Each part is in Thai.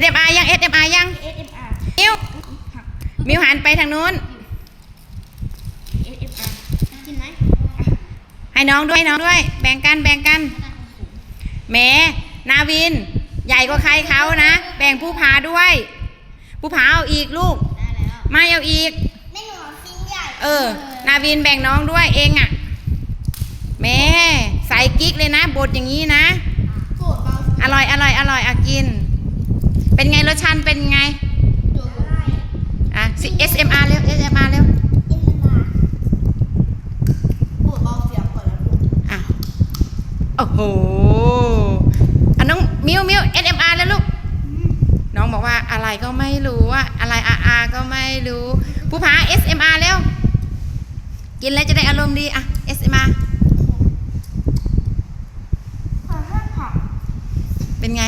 SMR ยัง SMR ยัง SMR มิวมิวหันไปทางนู้น SMR ให้น้องด้วยน้องด้วย แบ่งกันแบ่งกันแหมนาวิน ใหญ่กว่าใครเขานะ แบ่งผู้พาด้วย ผู้พาเอาอีกลูกไลไม่เอาอีกเออ นาวินแบ่งน้องด้วยเองอะแม่ใส่กิ๊กเลยนะบดอย่างนี้นะอร่อยอร่อยอร่อยอะกิน เป็นไงรสชาติเป็นไงดูได้อะ SMR เร็ว SMR เร็วอินมาสูตรเบาเสียงก่อนแล้วดูอะโอ้โหอะน้องมิวมิว SMR แล้วลูก น้องบอกว่าอะไรก็ไม่รู้อะอะไร RR ก็ไม่รู้ผู้ผา SMR เร็ว กินแล้วจะได้อารมณ์ดี อะ SMR ขอให้ผักเป็นไง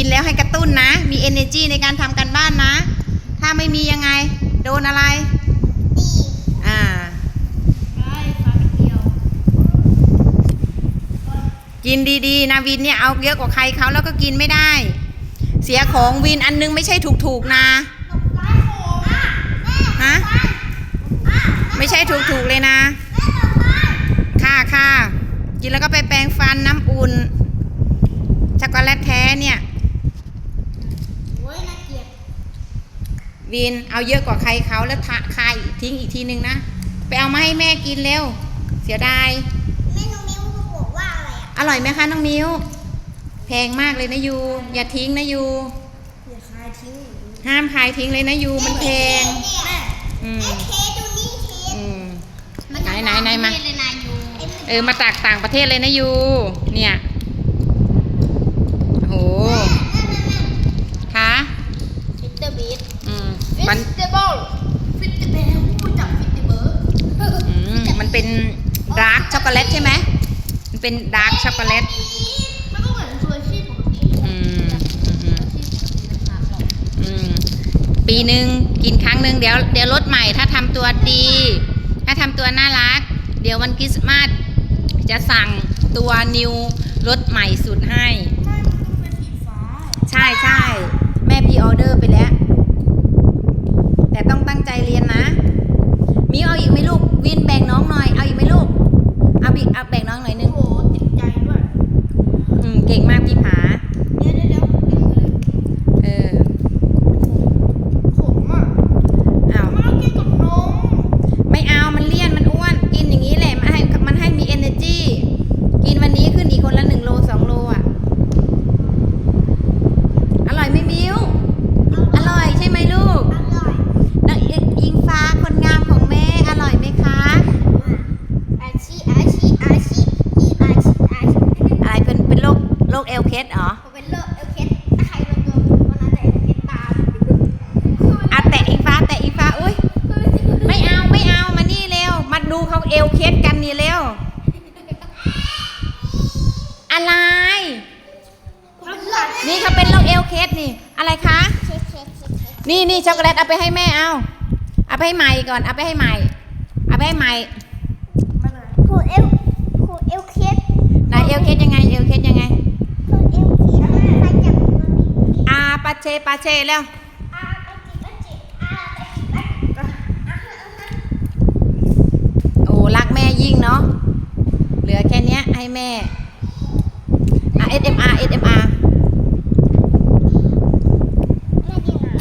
กินแล้วให้กระตุ้นนะ มี energy ในการทำการบ้านนะ ถ้าไม่มียังไง โดนอะไรดีอ่าได้ฟันเดียวกินดีๆนะวินเนี่ยเอาเยอะกว่าใครเขาแล้วก็กินไม่ได้ เสียของวินอันนึงไม่ใช่ถูกๆนะไล่โหอะแม่ฮะอะไม่ใช่ถูกๆเลยนะแม่ต่อไปค่ะค่ะกินแล้วก็ไปแปรงฟันน้ำอุ่นช็อกโกแลตแท้เนี่ย โอ้ยน่าเกลียด วินเอาเยอะกว่าใครเขาแล้วทะคายทิ้งอีกทีนึงนะ ไปเอามาให้แม่กินเร็ว เสียดายแม่น้องมิ้วเขาบอกว่าอะไรอะอร่อยไหมคะน้องมิ้ว แพงมากเลยนะยูอย่าทิ้งนะยูอย่าคายทิ้งห้ามขายทิ้งเลยนะยูมันแพงแม่อืมเคสดูนี่เคสอืมไหนไหนไหนมาเลยนายูเออมาจากต่างประเทศเลยนะยูเนี่ยโหคะ ฟิตเตอร์บีท อื มฟิมันตเตอร์บอลฟิตเตอร์เบลผู้จับฟิตเตอร์เบอร์อืมมันเป็นดาร์กช็อกโกแลตใช่ไหมมันเป็นดาร์กช็อกโกแลตมันก็เหมือนซูชิปกติอืมอืมซูชิปกตินะคะอืมปีหนึ่งกินครั้งหนึ่งเดี๋ยวเดี๋ยวลดใหม่ถ้าทำตัวดี ถ้าทำตัวน่ารัก เดี๋ยววันคริสต์มาสจะสั่งตัวนิวรสใหม่สุดให้ ใช่มันต้องเป็นสีฟ้าใช่ใช่แม่พรีออเดอร์ไปแล้ว แต่ต้องตั้งใจเรียนนะมีเอาอีกไหมลูก วินแบ่งน้องหน่อย เอาอีกไหมลูก เอาอีกเอาแบ่งน้องหน่อยนึโอ้งโหติดใจด้วย อืม เก่งมากพี่ผาเดี๋ยวเดี๋ยวเดี๋ยว เออ ขมอะ เอา มันต้องกินกับนม ไม่เอา มันเลี่ยน มันอ้วน กินอย่างนี้แหละ มันให้ มันให้มี energy กินวันนี้ขึ้นอีกคนละหนึ่งโลสองโลอะ อร่อยไหมมิวอร่อยใช่ไหมลูก อร่อย น้องอิงฟ้าคนงามของแม่ อร่อยไหมคะ อาชีอาชีอาชีอีอาชีอาชี อะไรเป็น เป็นโรค โรคเอลเคสเหรอ ผมเป็นโรคเอลเคสถ้าใครโดนตัววันนั้นแต่เอลเคสตาม อาแตะอิงฟ้าแตะอิงฟ้า อุ้ย ไม่เอา ไม่เอา มานี่เร็ว มาดู เขาเอลเคสกันนี่เร็ว อะไร นี่เขาเป็นโรคเอลเคสนี่ อะไรคะ นี่นี่ช็อกโกแลตเอาไปให้แม่เอาเอาไปให้ใหม่ก่อนเอาไปให้ใหม่เอาไปให้ใหม่ขูเอลขูเอลเคสไหนเอลเคสยังไงเอลเคสยังไงขูเอลเคสใครจับมันอาปาเชปาเชแล้ว อาปะจิปะจิอาปะจิปะ โอ้รักแม่ ยิ่งเนาะเหลือแค่เนี้ยให้แม่อะ SMR SMR แม่กินน้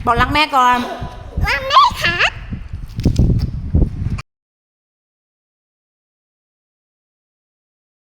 ำบอกรักแม่ก่อนแ